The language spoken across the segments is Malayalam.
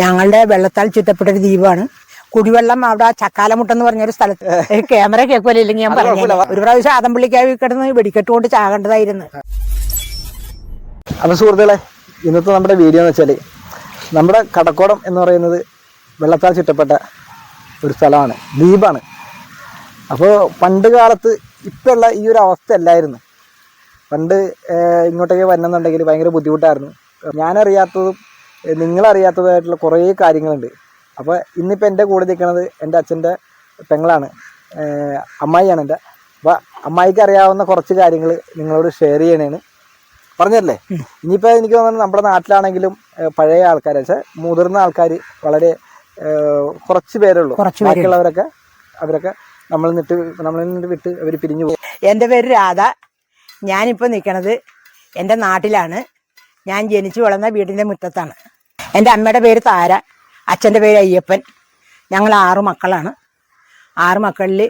ഞങ്ങളുടെ വെള്ളത്താൽ ചുറ്റപ്പെട്ട ഒരു ദ്വീപാണ്. കുടിവെള്ളം അവിടെ ചക്കാലമുട്ടെന്ന് പറഞ്ഞൊരു സ്ഥലത്ത്. ക്യാമറ കേൾക്കുമല്ലോ ഇല്ലെങ്കിൽ ഞാൻ പറഞ്ഞു ഒരു പ്രാവശ്യം ആദംപള്ളിക്കായി കിടന്ന് വെടിക്കെട്ട് കൊണ്ട് ചാകേണ്ടതായിരുന്നു. അപ്പൊ സുഹൃത്തുക്കളെ ഇന്നത്തെ നമ്മുടെ വീഡിയോ എന്ന് വെച്ചാൽ നമ്മുടെ കടക്കോടം എന്ന് പറയുന്നത് വെള്ളത്താൽ ചുറ്റപ്പെട്ട ഒരു സ്ഥലമാണ് ദ്വീപാണ്. അപ്പോൾ പണ്ട് കാലത്ത് ഇപ്പോഴുള്ള ഈ ഒരു അവസ്ഥ അല്ലായിരുന്നു. പണ്ട് ഇങ്ങോട്ടേക്ക് വരണമെന്നുണ്ടെങ്കിൽ ഭയങ്കര ബുദ്ധിമുട്ടായിരുന്നു. ഞാനറിയാത്തതും നിങ്ങളറിയാത്തതായിട്ടുള്ള കുറേ കാര്യങ്ങളുണ്ട്. അപ്പോൾ ഇന്നിപ്പോൾ എന്റെ കൂടെ നിൽക്കുന്നത് എന്റെ അച്ഛന്റെ പെങ്ങളാണ്. അമ്മായിയാണ് എന്റെ. അപ്പോൾ അമ്മായിക്ക് അറിയാവുന്ന കുറച്ച് കാര്യങ്ങൾ നിങ്ങളോട് ഷെയർ ചെയ്യണേണ്. പറഞ്ഞല്ലേ? ഇനിയിപ്പോൾ എനിക്ക് തോന്നുന്നത് നമ്മുടെ നാട്ടിലാണെങ്കിലും പഴയ ആൾക്കാർ വെച്ചാൽ മുതിർന്ന ആൾക്കാർ വളരെ കുറച്ച് പേരുള്ളൂ. ബാക്കിയുള്ളവരൊക്കെ അവരൊക്കെ നമ്മൾ നിട്ട് നമ്മളിൽ നിന്ന് വിട്ട് അവർ പിരിഞ്ഞു പോകും എന്റെ പേര് രാധ. ഞാനിപ്പോൾ നിൽക്കണത് എന്റെ നാട്ടിലാണ്. ഞാൻ ജനിച്ചു വളർന്ന വീടിന്റെ മുറ്റത്താണ്. എന്റെ അമ്മയുടെ പേര് താര അച്ഛന്റെ പേര് അയ്യപ്പൻ. ഞങ്ങൾ ആറ് മക്കളാണ്. ആറ് മക്കളിൽ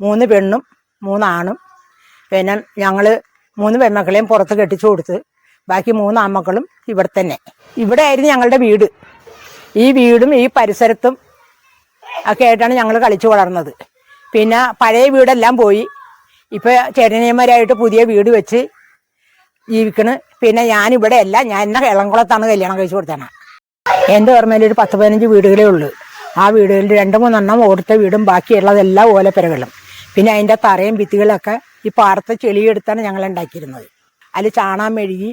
മൂന്ന് പെണ്ണും മൂന്നാണും പിന്നെ ഞങ്ങൾ മൂന്ന് പെൺമക്കളെയും പുറത്ത് കെട്ടിച്ചു കൊടുത്ത് ബാക്കി മൂന്ന് ആൺമക്കളും ഇവിടെ തന്നെ. ഇവിടെ ആയിരുന്നു ഞങ്ങളുടെ വീട്. ഈ വീടും ഈ പരിസരത്തും ഒക്കെ ആയിട്ടാണ് ഞങ്ങൾ കളിച്ചു വളർന്നത്. പിന്നെ പഴയ വീടെല്ലാം പോയി. ഇപ്പോൾ ചേട്ടനിയന്മാരായിട്ട് പുതിയ വീട് വെച്ച് ജീവിക്കണ്. പിന്നെ ഞാനിവിടെ അല്ല ഞാൻ എന്നെ ഇളംകുളത്താണ് കല്യാണം കഴിച്ചു കൊടുത്തതാണ് എന്റെ ഓർമ്മയിൽ ഒരു പത്ത് പതിനഞ്ച് വീടുകളേ ഉള്ളൂ. ആ വീടുകളിൽ രണ്ട് മൂന്നെണ്ണം ഓടുത്ത വീടും ബാക്കിയുള്ളതെല്ലാം ഓലപ്പുരകളും പിന്നെ അതിന്റെ തറയും ഭിത്തികളൊക്കെ ഈ പാടത്തെ ചെളിയെടുത്താണ് ഞങ്ങൾ ഉണ്ടാക്കിയിരുന്നത്. അതിൽ ചാണാൻ മെഴുകി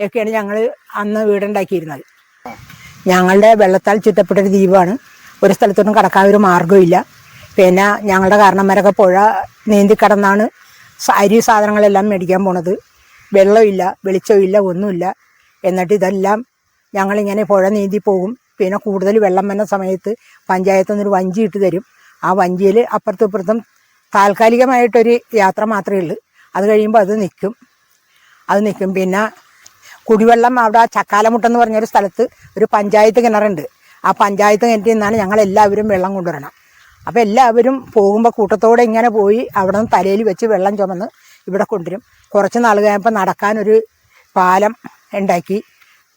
ഒക്കെയാണ് ഞങ്ങൾ അന്ന് വീടുണ്ടാക്കിയിരുന്നത്. ഞങ്ങളുടെ വെള്ളത്താൽ ചുറ്റപ്പെട്ട ഒരു ദ്വീപാണ്. ഒരു സ്ഥലത്തോട്ടും കടക്കാൻ ഒരു മാർഗമില്ല പിന്നെ ഞങ്ങളുടെ കാരണന്മാരൊക്കെ പുഴ നീന്തി കടന്നാണ് അരി സാധനങ്ങളെല്ലാം മേടിക്കാൻ പോണത്. വെള്ളമില്ല വെളിച്ചമില്ല ഒന്നുമില്ല. എന്നിട്ട് ഇതെല്ലാം ഞങ്ങളിങ്ങനെ പുഴ നീന്തി പോകും. പിന്നെ കൂടുതൽ വെള്ളം വന്ന സമയത്ത് പഞ്ചായത്തു നിന്നൊരു വഞ്ചി ഇട്ട് തരും. ആ വഞ്ചിയിൽ അപ്പുറത്തും ഇപ്പുറത്തും താൽക്കാലികമായിട്ടൊരു യാത്ര മാത്രമേ ഉള്ളൂ. അത് കഴിയുമ്പോൾ അത് നിൽക്കും. അത് നിൽക്കും. പിന്നെ കുടിവെള്ളം അവിടെ ചക്കാലമുട്ടെന്ന് പറഞ്ഞൊരു സ്ഥലത്ത് ഒരു പഞ്ചായത്ത് കിണറുണ്ട്. ആ പഞ്ചായത്ത് കിണറ്റിൽ നിന്നാണ് ഞങ്ങൾ എല്ലാവരും വെള്ളം കൊണ്ടുവരണം. അപ്പോൾ എല്ലാവരും പോകുമ്പോൾ കൂട്ടത്തോടെ ഇങ്ങനെ പോയി അവിടെ നിന്ന് തലയിൽ വെച്ച് വെള്ളം ചുമന്ന് ഇവിടെ കൊണ്ടുവരും. കുറച്ച് നാൾ കഴിയുമ്പോൾ നടക്കാനൊരു പാലം ഉണ്ടാക്കി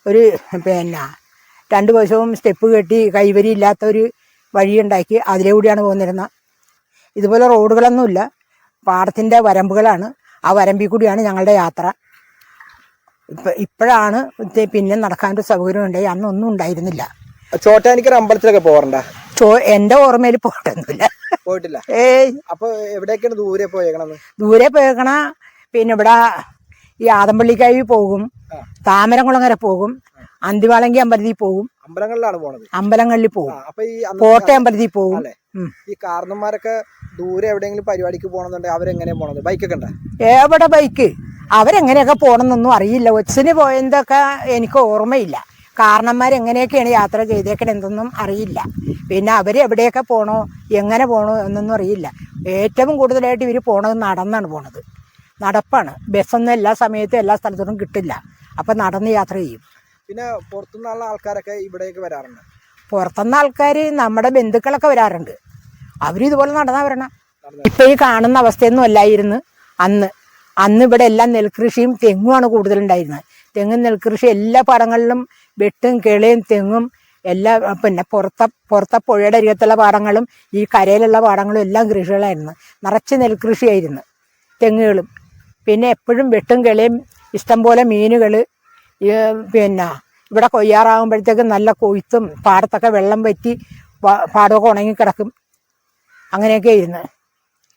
ഒരു പിന്നെ രണ്ട് വശവും സ്റ്റെപ്പ് കെട്ടി കൈവരി ഇല്ലാത്ത ഒരു വഴി ഉണ്ടാക്കി അതിലേ കൂടിയാണ് പോന്നിരുന്നത്. ഇതുപോലെ റോഡുകളൊന്നുമില്ല. പാടത്തിന്റെ വരമ്പുകളാണ്. ആ വരമ്പിൽ കൂടിയാണ് ഞങ്ങളുടെ യാത്ര. ഇപ്പം ഇപ്പോഴാണ് പിന്നെ നടക്കാനൊരു സൗകര്യം ഉണ്ടായി. അന്നൊന്നും ഉണ്ടായിരുന്നില്ല. ചോട്ടാനിക്കര അമ്പലത്തിലൊക്കെ പോകണ്ട ചോ എന്റെ ഓർമ്മയിൽ പോയിട്ടൊന്നുമില്ല. പോയിട്ടില്ല. ഏയ്. അപ്പോൾ എവിടേക്കാണ് ദൂരെ പോയേക്കണത്? ദൂരെ പോയേക്കണ പിന്നെ ഇവിടെ ഈ ആദമ്പള്ളിക്കായി പോകും. താമരംകുളങ്ങര പോകും അന്തിവാളങ്കി അമ്പലത്തിൽ പോകും അമ്പലങ്ങളിലാണ് പോണത്? അമ്പലങ്ങളിൽ പോകും കോട്ടയം അമ്പലത്തിൽ പോകും. ഈ കാരണന്മാരൊക്കെ ദൂരെ എവിടെയെങ്കിലും പരിപാടിക്ക് പോകണമെന്നുണ്ടെങ്കിൽ അവരെങ്ങനെയാ പോണത്? ബൈക്കൊക്കെ ഉണ്ട്? എവിടെ ബൈക്ക്? അവരെങ്ങനെയൊക്കെ പോകണമെന്നൊന്നും അറിയില്ല. ഒച്ചിന് പോയതൊക്കെ എനിക്ക് ഓർമ്മയില്ല. കാരണന്മാർ എങ്ങനെയൊക്കെയാണ് യാത്ര ചെയ്തേക്കണെന്നൊന്നും അറിയില്ല. പിന്നെ അവർ എവിടെയൊക്കെ പോകണോ എങ്ങനെ പോകണോ എന്നൊന്നും അറിയില്ല. ഏറ്റവും കൂടുതലായിട്ട് ഇവർ പോണത് നടന്നാണ് പോണത്. നടപ്പാണ്. ബസ്സൊന്നും എല്ലാ സമയത്തും എല്ലാ സ്ഥലത്തും കിട്ടില്ല. അപ്പം നടന്ന് യാത്ര ചെയ്യും. പിന്നെ പുറത്തുനിന്നുള്ള ആൾക്കാരൊക്കെ ഇവിടേക്ക് വരാറുണ്ട്. പുറത്തുനിന്ന് ആൾക്കാർ നമ്മുടെ ബന്ധുക്കളൊക്കെ വരാറുണ്ട്. അവരിതുപോലെ ഇതുപോലെ നടന്നാ വരണം. ഇപ്പൊ ഈ കാണുന്ന അവസ്ഥയൊന്നും അല്ലായിരുന്നു അന്ന്. അന്ന് ഇവിടെ എല്ലാം നെൽകൃഷിയും തെങ്ങുമാണ് കൂടുതലുണ്ടായിരുന്നത്. തെങ്ങും നെൽകൃഷി എല്ലാ പാടങ്ങളിലും വെട്ടും കിളയും തെങ്ങും എല്ലാ പിന്നെ പുറത്ത പുറത്ത പുഴയുടെ അരികത്തുള്ള പാടങ്ങളും ഈ കരയിലുള്ള പാടങ്ങളും എല്ലാം കൃഷികളായിരുന്നു. നിറച്ച് നെൽകൃഷിയായിരുന്നു തെങ്ങുകളും. പിന്നെ എപ്പോഴും വെട്ടും കിളിയും ഇഷ്ടംപോലെ മീനുകൾ പിന്നെ ഇവിടെ കൊയ്യാറാകുമ്പോഴത്തേക്കും നല്ല കൊയ്ത്തും പാടത്തൊക്കെ വെള്ളം വറ്റി പാ- പാടമൊക്കെ ഉണങ്ങിക്കിടക്കും അങ്ങനെയൊക്കെ ഇരുന്ന്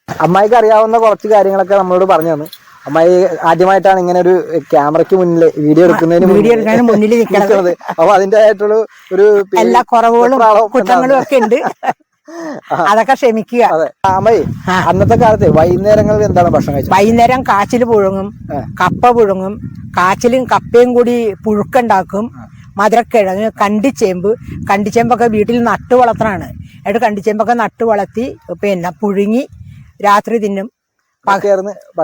അമ്മായിക്ക് അറിയാവുന്ന കുറച്ച് കാര്യങ്ങളൊക്കെ നമ്മളോട് പറഞ്ഞു തന്നു. അമ്മായി ആദ്യമായിട്ടാണ് ഇങ്ങനെ ഒരു ക്യാമറയ്ക്ക് മുന്നിൽ വീഡിയോ എടുക്കുന്നതിന് വീഡിയോ മുന്നിൽ എടുക്കാനും മുന്നിൽ നിൽക്കുന്നത്. അപ്പൊ അതിന്റെതായിട്ടുള്ള ഒരു എല്ലാ കുറവുകളും കുറ്റങ്ങളും ഒക്കെ ഉണ്ട്. അതൊക്കെ ക്ഷമിക്കുക. അന്നത്തെ കാലത്ത് വൈകുന്നേരങ്ങളിൽ എന്താണ് ഭക്ഷണം കഴിച്ചത്? വൈകുന്നേരം കാച്ചിൽ പുഴുങ്ങും കപ്പ പുഴുങ്ങും കാച്ചിലും കപ്പയും കൂടി പുഴുക്കുണ്ടാക്കും മധുരക്കിഴങ്ങ് കണ്ടിച്ചേമ്പ്. കണ്ടിച്ചേമ്പൊക്കെ വീട്ടിൽ നട്ടു വളർത്തണാണ്. എന്നിട്ട് കണ്ടിച്ചേമ്പൊക്കെ നട്ടു വളർത്തി പിന്നെ പുഴുങ്ങി രാത്രി തിന്നും.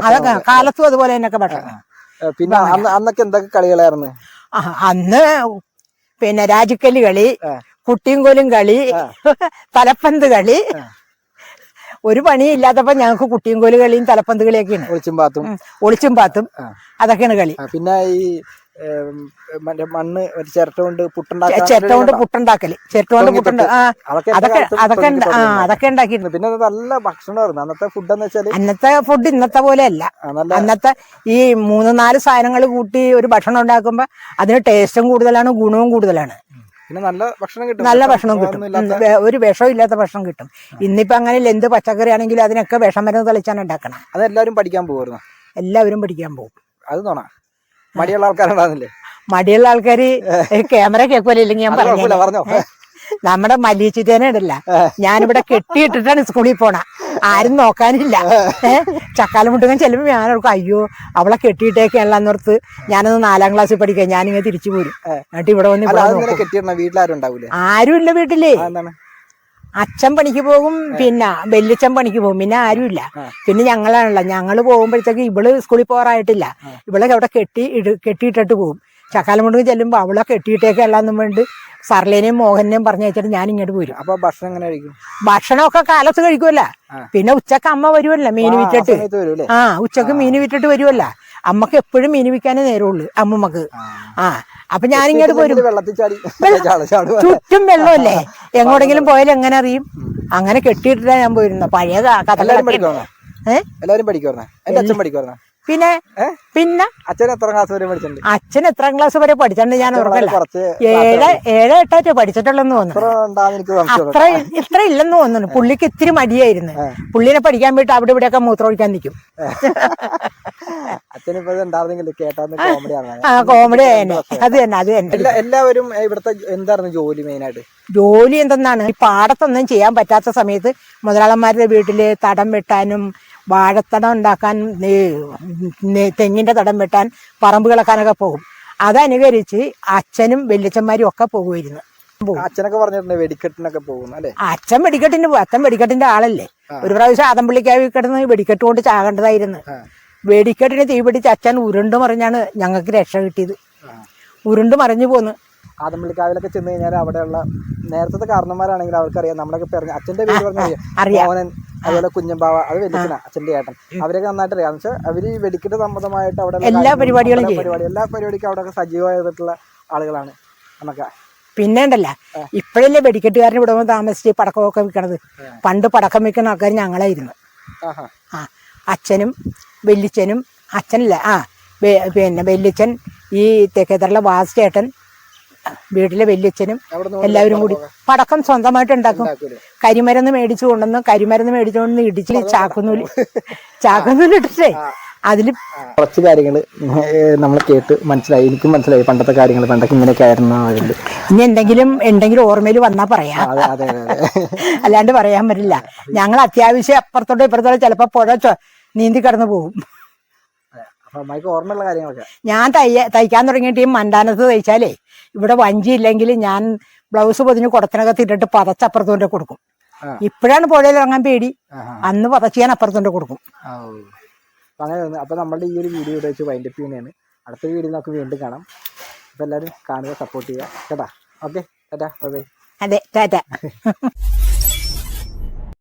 അതൊക്കെ കാലത്തും അതുപോലെ തന്നെയൊക്കെ ഭക്ഷണം. പിന്നെ അന്ന് അന്നൊക്കെ എന്തൊക്കെ കളികളായിരുന്നു? അന്ന് പിന്നെ രാജിക്കൽ കളി. കുട്ടിയും കോലും കളി തലപ്പന്ത് കളി. ഒരു പണിയില്ലാത്തപ്പോ ഞങ്ങൾക്ക് കുട്ടിയും കോൽ കളിയും തലപ്പന്ത് കളിയൊക്കെയാണ്. ഒളിച്ചും പാത്തും. ഒളിച്ചും പാത്തും. അതൊക്കെയാണ് കളി. പിന്നെ ഈ മണ്ണ് ഒരു ചിരട്ട കൊണ്ട് പുട്ടുണ്ടാക്കാൻ ചിരട്ട കൊണ്ട് പുട്ടുണ്ടാക്കൽ. ചിരട്ട കൊണ്ട് പുട്ടുണ്ട് അതൊക്കെ ആ അതൊക്കെ ഉണ്ടാക്കിയിരുന്നു പിന്നെ നല്ല ഭക്ഷണമായിരുന്നു അന്നത്തെ ഫുഡ് എന്ന് വെച്ചാൽ അന്നത്തെ ഫുഡ് ഇന്നത്തെ പോലെ അല്ല അന്നത്തെ ഈ മൂന്ന് നാല് സാധനങ്ങൾ കൂട്ടി ഒരു ഭക്ഷണം ഉണ്ടാക്കുമ്പോ അതിന് ടേസ്റ്റും കൂടുതലാണ് ഗുണവും കൂടുതലാണ്. പിന്നെ നല്ല ഭക്ഷണം കിട്ടും. നല്ല വിഷം ഭക്ഷണം കിട്ടും. ഒരു വിഷവും ഇല്ലാത്ത ഭക്ഷണം കിട്ടും. ഇന്നിപ്പോ അങ്ങനെ എന്ത് പച്ചക്കറി ആണെങ്കിലും അതിനൊക്കെ വിഷം മരുന്ന് തളിച്ചാണ് ഉണ്ടാക്കണം എല്ലാവരും പഠിക്കാൻ പോകുമായിരുന്നു എല്ലാവരും പഠിക്കാൻ പോകും. അത് തോണ മടിയുള്ള ആൾക്കാരുണ്ടാകുന്നില്ലേ മടിയുള്ള ആൾക്കാര് ക്യാമറ കേൾക്കുമല്ലോ ഇല്ലെങ്കിൽ ഞാൻ അത് പറഞ്ഞോ. നമ്മുടെ മല്ലിച്ചിട്ടേനെ ഇടല്ല ഞാനിവിടെ കെട്ടിയിട്ടിട്ടാണ് സ്കൂളിൽ പോണ. ആരും നോക്കാനില്ല. ചക്കാലം ചക്കാലമുട്ടുകൻ ചെല്ലുമ്പോൾ ഞാൻ ഓർക്കും അയ്യോ അവളെ കെട്ടിയിട്ടേക്കല്ലാന്നോർത്ത് ഞാനൊന്ന് നാലാം ക്ലാസ്സിൽ പഠിക്കാം ഞാനിങ്ങനെ തിരിച്ചു പോരും. എന്നിട്ട് ഇവിടെ വന്ന് വീട്ടിലാരുണ്ടാവില്ല ആരും ഇല്ല വീട്ടിൽ. അച്ഛൻ പണിക്ക് പോകും പിന്നെ വല്യച്ഛൻ പണിക്ക് പോകും പിന്നെ ആരുമില്ല. പിന്നെ ഞങ്ങളാണല്ലോ. ഞങ്ങൾ പോകുമ്പോഴത്തേക്ക് ഇവൾ സ്കൂളിൽ പോകാറായിട്ടില്ല. ഇവളെ അവിടെ കെട്ടി കെട്ടിയിട്ടിട്ട് പോകും. ചക്കാലമുണ്ടെങ്കിൽ ചെല്ലുമ്പോൾ അവളെ കെട്ടിയിട്ടേക്കല്ലാന്നും വേണ്ടി സർലേനെയും മോഹനെയും പറഞ്ഞു വെച്ചിട്ട് ഞാൻ ഇങ്ങോട്ട് പോരും അപ്പൊ ഭക്ഷണം എങ്ങനെ കഴിക്കും? ഭക്ഷണമൊക്കെ കാലത്ത് കഴിക്കുമല്ല പിന്നെ ഉച്ചയ്ക്ക് അമ്മ വരുമല്ലോ മീൻ വിറ്റിട്ട്. ആ ഉച്ചയ്ക്ക് മീൻ വിറ്റിട്ട് വരുമല്ല അമ്മയ്ക്ക് എപ്പോഴും മീൻ വിൽക്കാനേ നേരമുള്ളൂ അമ്മമ്മക്ക്. ആ. അപ്പൊ പോരും ചാടി ചാടും ചാടും ചുറ്റും വെള്ളമല്ലേ? എങ്ങോട്ടെങ്കിലും പോയാലും എങ്ങനെ അറിയും? അങ്ങനെ കെട്ടിയിട്ടാ ഞാൻ പോയിരുന്നു. പഴയ കഥ എല്ലാവരും കഥകളൊക്കെ എല്ലാവരും ഏ? എല്ലാരും പഠിക്കുവായിരുന്നോ? എന്റെ അച്ഛൻ പഠിക്കുവായിരുന്നോ? പിന്നെ പിന്നെ അച്ഛൻ എത്ര ക്ലാസ് വരെ പഠിച്ചിട്ടുണ്ട്? അച്ഛൻ എത്ര ക്ലാസ് വരെ പഠിച്ചിട്ടുണ്ട് ഞാൻ ഏഴ് ഏഴ് എട്ടായിട്ട് പഠിച്ചിട്ടുള്ളെന്ന് തോന്നുന്നു. അത്ര ഇത്ര ഇല്ലെന്ന് തോന്നുന്നു. പുള്ളിക്ക് ഇത്തിരി മടിയായിരുന്നു. പുള്ളിനെ പഠിക്കാൻ പോയിട്ട് അവിടെ ഇവിടെയൊക്കെ മൂത്രമൊഴിക്കാൻ നിൽക്കും. ആ. കോമഡി തന്നെ. അത് തന്നെ അത് തന്നെ. എല്ലാവരും ഇവിടുത്തെ എന്തായിരുന്നു ജോലി മെയിൻ ആയിട്ട്? ജോലി എന്തെന്നാണ്? ഈ പാടത്തൊന്നും ചെയ്യാൻ പറ്റാത്ത സമയത്ത് മുതലാളന്മാരുടെ വീട്ടിൽ തടം വെട്ടാനും വാഴത്തടം ഉണ്ടാക്കാൻ തെങ്ങിന്റെ തടം വെട്ടാൻ പറമ്പ് കിളക്കാനൊക്കെ പോകും. അതനുകരിച്ച് അച്ഛനും വല്യച്ഛന്മാരും ഒക്കെ പോകുമായിരുന്നു അച്ഛനൊക്കെ പറഞ്ഞിട്ടുണ്ട് വെടിക്കെട്ടിനൊക്കെ പോകുന്നു അല്ലേ? അച്ഛൻ വെടിക്കെട്ടിന് അച്ഛൻ വെടിക്കെട്ടിന്റെ ആളല്ലേ. ഒരു പ്രാവശ്യം ആദംപള്ളിക്കായി കിടന്ന് വെടിക്കെട്ട് കൊണ്ട് ചാകേണ്ടതായിരുന്നു. വെടിക്കെട്ടിന് തീ പിടിച്ച് അച്ഛൻ ഉരുണ്ട് മറിഞ്ഞാണ് ഞങ്ങൾക്ക് രക്ഷ കിട്ടിയത്. ഉരുണ്ട് മറിഞ്ഞു പോന്ന്. ആദംപള്ളിക്കാവിലൊക്കെ ചെന്ന് കഴിഞ്ഞാൽ അവിടെയുള്ള നേരത്തെ കാരണന്മാരാണെങ്കിൽ അവർക്കറിയാം നമ്മളൊക്കെ അച്ഛന്റെ പേര്. മോഹനൻ അതുപോലെ കുഞ്ഞമ്പാവ അത് വെടിക്കണ അച്ഛന്റെ ഏട്ടൻ. അവരൊക്കെ നന്നായിട്ട് അറിയാം. എന്ന് വെച്ചാൽ അവർ വെടിക്കെട്ട് സംബന്ധമായിട്ട് അവിടെ എല്ലാ പരിപാടികളും പരിപാടി എല്ലാ പരിപാടിക്കും അവിടെ സജീവമായിട്ടുള്ള ആളുകളാണ് നമുക്ക്. പിന്നെ ഉണ്ടല്ല ഇപ്പോഴല്ലേ വെടിക്കെട്ടുകാരൻ ഇവിടെ വന്ന് താമസിച്ച് പടക്കമൊക്കെ വിൽക്കണത്? പണ്ട് പടക്കം വിൽക്കുന്ന ആൾക്കാർ ഞങ്ങളായിരുന്നു. ആ അച്ഛനും വല്യച്ഛനും അച്ഛനല്ല ആ പിന്നെ വല്യച്ഛൻ ഈ തെക്കേത്തറയിലെ വാസുചേട്ടൻ വീട്ടിലെ വല്യച്ഛനും എല്ലാവരും കൂടി പടക്കം സ്വന്തമായിട്ട് ഉണ്ടാക്കും? കരിമരുന്ന് മേടിച്ചു കൊണ്ടുവന്ന് കരിമരുന്ന് മേടിച്ചുകൊണ്ട് ഇടിച്ചിൽ ചാക്കുനൂൽ ചാക്കുനൂൽ ഇട്ടിട്ടേ അതിൽ കുറച്ച് കാര്യങ്ങൾ നമ്മൾ കേട്ട് മനസ്സിലായി. എനിക്കും മനസ്സിലായി പണ്ടത്തെ കാര്യങ്ങൾ പണ്ടൊക്കെ ഇങ്ങനെയൊക്കെ ആയിരുന്നു അവരുണ്ട് ഇനി എന്തെങ്കിലും എന്തെങ്കിലും ഓർമ്മയിൽ വന്നാ പറയാം. അതെ അതെ അതെ അതെ. അല്ലാണ്ട് പറയാൻ പറ്റില്ല. ഞങ്ങൾ അത്യാവശ്യം അപ്പുറത്തോട്ടോ ഇപ്പുറത്തോട്ടോ ചിലപ്പോൾ പുഴ നീന്തി കടന്നു പോകും. അമ്മയ്ക്ക് ഓർമ്മയുള്ള കാര്യങ്ങളൊക്കെ. ഞാൻ തയ്യ തയ്ക്കാൻ തുടങ്ങിയിട്ട് ഈ മണ്ടാനത്ത് തയ്ച്ചാലേ ഇവിടെ വഞ്ചി ഇല്ലെങ്കിൽ ഞാൻ ബ്ലൗസ് പൊതിഞ്ഞ് കുടത്തിനകത്ത് ഇട്ടിട്ട് പതച്ചപ്പുറത്തോണ്ട് കൊടുക്കും. ഇപ്പോഴാണ് പുഴയിൽ ഇറങ്ങാൻ പേടി. അന്ന് പതച്ച് ഞാൻ അപ്പുറത്തോണ്ട് കൊടുക്കും. ആ, ഓ. അപ്പൊ അങ്ങനെ അപ്പൊ നമ്മളുടെ ഈ ഒരു വീഡിയോ ഇവിടെ വെച്ച് വൈൻഡപ്പ് ചെയ്യുന്നതാണ് അടുത്ത വീഡിയോ നമുക്ക് വീണ്ടും കാണാം. അപ്പൊ എല്ലാവരും കാണുക സപ്പോർട്ട് ചെയ്യുക. കേട്ടാ? ഓക്കെ ടാറ്റാ. ബൈ ബൈ അതെ ടാറ്റ.